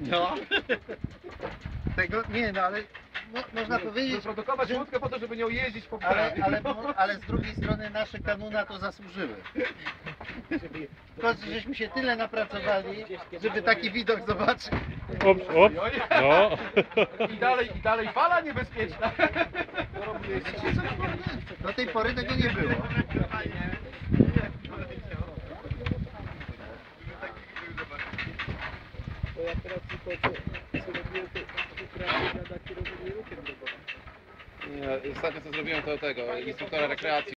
No. Tego, nie no, ale mo, można powiedzieć, Wyprodukować że- łódkę po to, żeby nią jeździć po ale, prawie. ale, ale z drugiej strony nasze kanuna to zasłużyły. Tylko, że żeśmy się tyle napracowali, żeby taki widok zobaczyć. Ops, ops. No. I dalej, i dalej fala niebezpieczna. Do tej pory tego nie było. Ja teraz tylko co, robiłem, to uprawnienia na kierowanie ruchem drogowym. Nie, Ostatnio co zrobiłem to tego, instruktora rekreacji